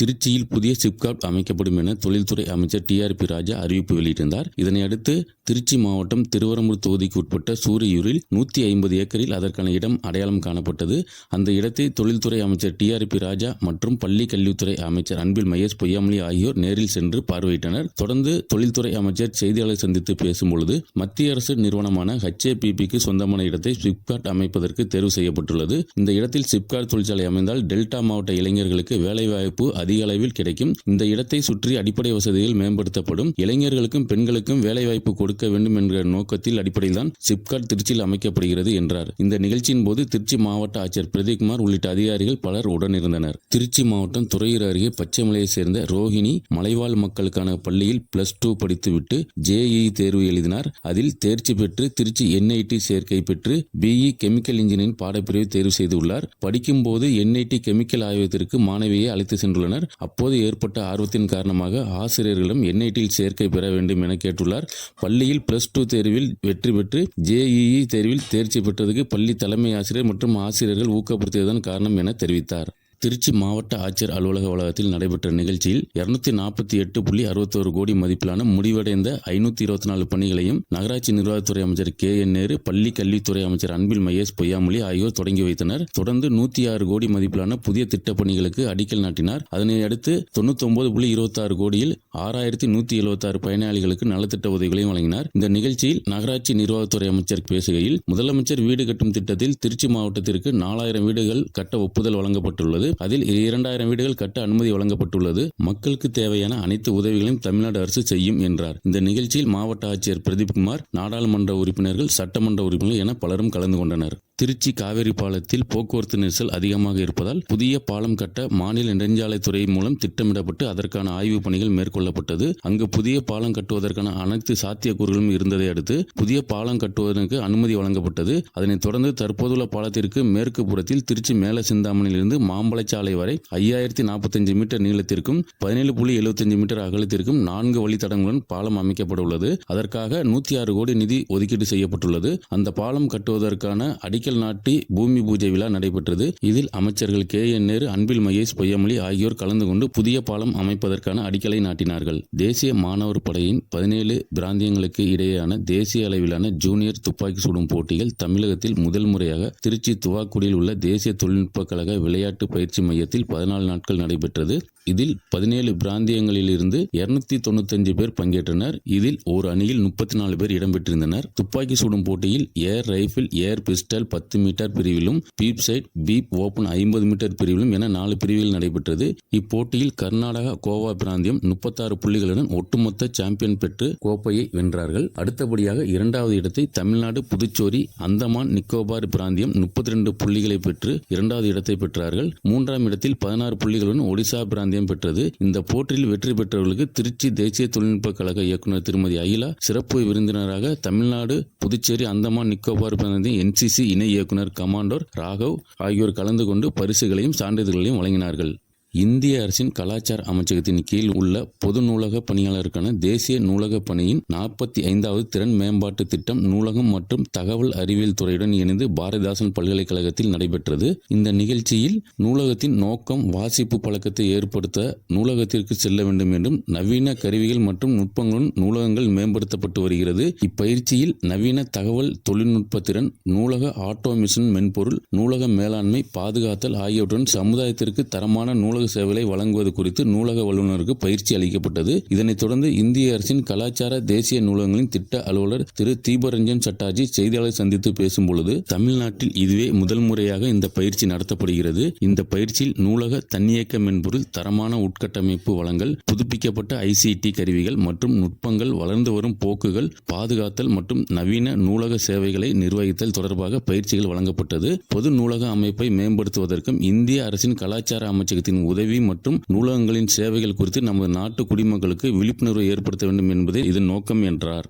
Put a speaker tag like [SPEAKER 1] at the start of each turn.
[SPEAKER 1] திருச்சியில் புதிய சிப்காட் அமைக்கப்படும் என தொழில்துறை அமைச்சர் டிஆர்பி ராஜா அறிவிப்பு வெளியிட்டிருந்தார். இதனையடுத்து திருச்சி மாவட்டம் திருவரம்பூர் தொகுதிக்கு உட்பட்ட சூரியூரில் நூற்றி ஐம்பது ஏக்கரில் அதற்கான இடம் அடையாளம் காணப்பட்டது. அந்த இடத்தை தொழில்துறை அமைச்சர் டிஆர்பி ராஜா மற்றும் பள்ளி கல்வித்துறை அமைச்சர் அன்பில் மகேஷ் பொய்யாமொழி ஆகியோர் நேரில் சென்று பார்வையிட்டனர். தொடர்ந்து தொழில்துறை அமைச்சர் செய்தியாளர் சந்தித்து பேசும்பொழுது மத்திய அரசு நிறுவனமான ஹெச்ஏபிபிக்கு சொந்தமான இடத்தை சிப்காட் அமைப்பதற்கு தேர்வு செய்யப்பட்டுள்ளது. இந்த இடத்தில் சிப்காட் தொழிற்சாலை அமைந்தால் டெல்டா மாவட்ட இளைஞர்களுக்கு வேலைவாய்ப்பு அதிக அளவில் கிடைக்கும். இந்த இடத்தை சுற்றி அடிப்படை வசதிகள் மேம்படுத்தப்படும். இளைஞர்களுக்கும் பெண்களுக்கும் வேலைவாய்ப்பு கொடுக்க வேண்டும் என்ற நோக்கத்தில் அடிப்படையில்தான் சிப்காட் திருச்சியில் அமைக்கப்படுகிறது என்றார். இந்த நிகழ்ச்சியின் போது திருச்சி மாவட்ட ஆட்சியர் பிரதீப்குமார் உள்ளிட்ட அதிகாரிகள் பலர் உடனிருந்தனர். திருச்சி மாவட்டம் துறையூர் அருகே பச்சைமலையை சேர்ந்த ரோஹிணி மலைவாழ் மக்களுக்கான பள்ளியில் பிளஸ் டூ படித்துவிட்டு ஜேஇ தேர்வு எழுதினார். அதில் தேர்ச்சி பெற்று திருச்சி என்ஐடி சேர்க்கை பெற்று பிஇ கெமிக்கல் இன்ஜினியரிங் பாடப்பிரிவை தேர்வு செய்துள்ளார். படிக்கும்போது என்ஐடி கெமிக்கல் ஆய்வகத்திற்கு மாணவியை அழைத்து சென்றுள்ளனர். அப்போது ஏற்பட்ட ஆர்வத்தின் காரணமாக ஆசிரியர்களும் என்ஐடியில் சேர்க்கை பெற வேண்டும் என கேட்டுள்ளார். பள்ளியில் பிளஸ் டூ தேர்வில் வெற்றி பெற்று ஜேஇஇ தேர்வில் தேர்ச்சி பெற்றதுக்கு பள்ளி தலைமை ஆசிரியர் மற்றும் ஆசிரியர்கள் ஊக்கப்படுத்தியதன் காரணம் என தெரிவித்தார். திருச்சி மாவட்ட ஆட்சியர் அலுவலக வளாகத்தில் நடைபெற்ற நிகழ்ச்சியில் இருநூத்தி நாற்பத்தி எட்டு புள்ளி அறுபத்தோரு கோடி மதிப்பிலான முடிவடைந்த ஐநூத்தி இருபத்தி நாலு பணிகளையும் நகராட்சி நிர்வாகத்துறை அமைச்சர் கே என் நேரு பள்ளி கல்வித்துறை அமைச்சர் அன்பில் மகேஷ் பொய்யாமொழி ஆகியோர் தொடங்கி வைத்தனர். தொடர்ந்து நூத்தி ஆறு கோடி மதிப்பிலான புதிய திட்டப் பணிகளுக்கு அடிக்கல் நாட்டினார். அதனை அடுத்து தொண்ணூத்தி ஒன்பது புள்ளி இருபத்தி ஆறு கோடியில் ஆறாயிரத்தி நூத்தி எழுபத்தி ஆறு பயனாளிகளுக்கு நலத்திட்ட உதவிகளையும் வழங்கினார். இந்த நிகழ்ச்சியில் நகராட்சி நிர்வாகத்துறை அமைச்சர் பேசுகையில் முதலமைச்சர் வீடு கட்டும் திட்டத்தில் திருச்சி மாவட்டத்திற்கு நாலாயிரம் வீடுகள் கட்ட ஒப்புதல் வழங்கப்பட்டுள்ளது. அதில் இரண்டாயிரம் வீடுகள் கட்ட அனுமதி வழங்கப்பட்டுள்ளது. மக்களுக்கு தேவையான அனைத்து உதவிகளையும் தமிழ்நாடு அரசு செய்யும் என்றார். இந்த நிகழ்ச்சியில் மாவட்ட ஆட்சியர் பிரதீப்குமார் நாடாளுமன்ற உறுப்பினர்கள் சட்டமன்ற உறுப்பினர்கள் என பலரும் கலந்து கொண்டனர். திருச்சி காவேரி பாலத்தில் போக்குவரத்து நெரிசல் அதிகமாக இருப்பதால் புதிய பாலம் கட்ட மாநில நெடுஞ்சாலைத்துறை மூலம் திட்டமிடப்பட்டு அதற்கான ஆய்வுப் பணிகள் மேற்கொள்ளப்பட்டது. அங்கு புதிய பாலம் கட்டுவதற்கான அனைத்து சாத்தியக்கூறுகளும் இருந்ததை அடுத்து புதிய பாலம் கட்டுவதற்கு அனுமதி வழங்கப்பட்டது. அதனைத் தொடர்ந்து தற்போதுள்ள பாலத்திற்கு மேற்கு புறத்தில் திருச்சி மேல சிந்தாமணியிலிருந்து மாம்பழச்சாலை வரை ஐயாயிரத்தி நாற்பத்தஞ்சு மீட்டர் நீளத்திற்கும் பதினேழு புள்ளி எழுபத்தஞ்சு மீட்டர் அகலத்திற்கும் நான்கு வழித்தடங்களுடன் பாலம் அமைக்கப்பட உள்ளது அதற்காக நூத்தி ஆறு கோடி நிதி ஒதுக்கீடு செய்யப்பட்டுள்ளது. அந்த பாலம் கட்டுவதற்கான அடிக்கல் நாட்டி பூமி பூஜை விழா நடைபெற்றது. இதில் அமைச்சர்கள் கே. என். நேரு அன்பில் மகேஷ் பொய்யமொழி ஆகியோர் கலந்து கொண்டு புதிய பாலம் அமைப்பதற்கான அடிக்கலை நாட்டினார்கள். தேசிய மாணவர் படையின் பதினேழு பிராந்தியங்களுக்கு இடையேயான தேசிய அளவிலான ஜூனியர் துப்பாக்கி சுடும் போட்டிகள் தமிழகத்தில் முதல் முறையாக திருச்சி துவாக்குடியில் உள்ள தேசிய தொழில்நுட்ப கழக விளையாட்டு பயிற்சி மையத்தில் பதினாலு நாட்கள் நடைபெற்றது. இதில் பதினேழு பிராந்தியங்களிலிருந்து இருநூத்தி தொண்ணூத்தஞ்சு பேர் பங்கேற்றனர். இதில் ஒரு அணியில் முப்பத்தி நாலு பேர் இடம்பெற்றிருந்தனர். துப்பாக்கி சுடும் போட்டியில் ஏர் ரைபிள் ஏர் பிஸ்டல் பத்து மீட்டர் பிரிவிலும் பீப் சைட் பீப் ஓபன் ஐம்பது மீட்டர் பிரிவிலும் என நாலு பிரிவில் நடைபெற்றது. இப்போட்டியில் கர்நாடகா கோவா பிராந்தியம் முப்பத்தாறு புள்ளிகளுடன் ஒட்டுமொத்த சாம்பியன் பெற்று கோப்பையை வென்றார்கள். அடுத்தபடியாக இரண்டாவது இடத்தை தமிழ்நாடு புதுச்சேரி அந்தமான் நிக்கோபார் பிராந்தியம் முப்பத்தி ரெண்டு புள்ளிகளை பெற்று இரண்டாவது இடத்தை பெற்றார்கள். மூன்றாம் இடத்தில் பதினாறு புள்ளிகளுடன் ஒடிசா பிராந்தியம் பெற்றது. இந்த போட்டியில் வெற்றி பெற்றவர்களுக்கு திருச்சி தேசிய தொழில்நுட்ப கழக இயக்குநர் திருமதி அகிலா சிறப்பு விருந்தினராக தமிழ்நாடு புதுச்சேரி அந்தமான் நிக்கோபார் பிராந்தியம் என்சிசி இணை இயக்குனர் கமாண்டோர் ராகவ் ஆகியோர் கலந்து கொண்டு பரிசுகளையும் சான்றிதழ்களையும் வழங்கினார்கள். இந்திய அரசின் கலாச்சார அமைச்சகத்தின் கீழ் உள்ள பொது நூலக பணியாளருக்கான தேசிய நூலக பணியின் நாற்பத்தி ஐந்தாவது திறன் மேம்பாட்டு திட்டம் நூலகம் மற்றும் தகவல் அறிவியல் துறையுடன் இணைந்து பாரதிதாசன் பல்கலைக்கழகத்தில் நடைபெற்றது. இந்த நிகழ்ச்சியில் நூலகத்தின் நோக்கம் வாசிப்பு பழக்கத்தை ஏற்படுத்த நூலகத்திற்கு செல்ல வேண்டும் என்றும் நவீன கருவிகள் மற்றும் நுட்பங்களுடன் நூலகங்கள் மேம்படுத்தப்பட்டு வருகிறது. இப்பயிற்சியில் நவீன தகவல் தொழில்நுட்ப திறன் நூலக ஆட்டோமிஷன் மென்பொருள் நூலக மேலாண்மை பாதுகாத்தல் ஆகியவற்றுடன் சமுதாயத்திற்கு தரமான நூலக நூலக சேவைகளை வழங்குவது குறித்து நூலக வல்லுநருக்கு பயிற்சி அளிக்கப்பட்டது. இதனைத் தொடர்ந்து இந்திய அரசின் கலாச்சார தேசிய நூலகங்களின் திட்ட அலுவலர் திரு தீபரஞ்சன் சட்டார்ஜி செய்தியாளர் சந்தித்து பேசும்பொழுது தமிழ்நாட்டில் இதுவே முதல் முறையாக இந்த பயிற்சி நடத்தப்படுகிறது. இந்த பயிற்சியில் நூலக தன்னியக்க மென்பொருள் தரமான உட்கட்டமைப்பு வளங்கள் புதுப்பிக்கப்பட்ட ஐசிடி கருவிகள் மற்றும் நுட்பங்கள் வளர்ந்து வரும் போக்குகள் பாதுகாத்தல் மற்றும் நவீன நூலக சேவைகளை நிர்வகித்தல் தொடர்பாக பயிற்சிகள் வழங்கப்பட்டது. பொது நூலக அமைப்பை மேம்படுத்துவதற்கும் இந்திய அரசின் கலாச்சார அமைச்சகத்தின் உதவி மற்றும் நூலகங்களின் சேவைகள் குறித்து நமது நாட்டு குடிமக்களுக்கு விழிப்புணர்வு ஏற்படுத்த வேண்டும் என்பதே இதன் நோக்கம் என்றார்.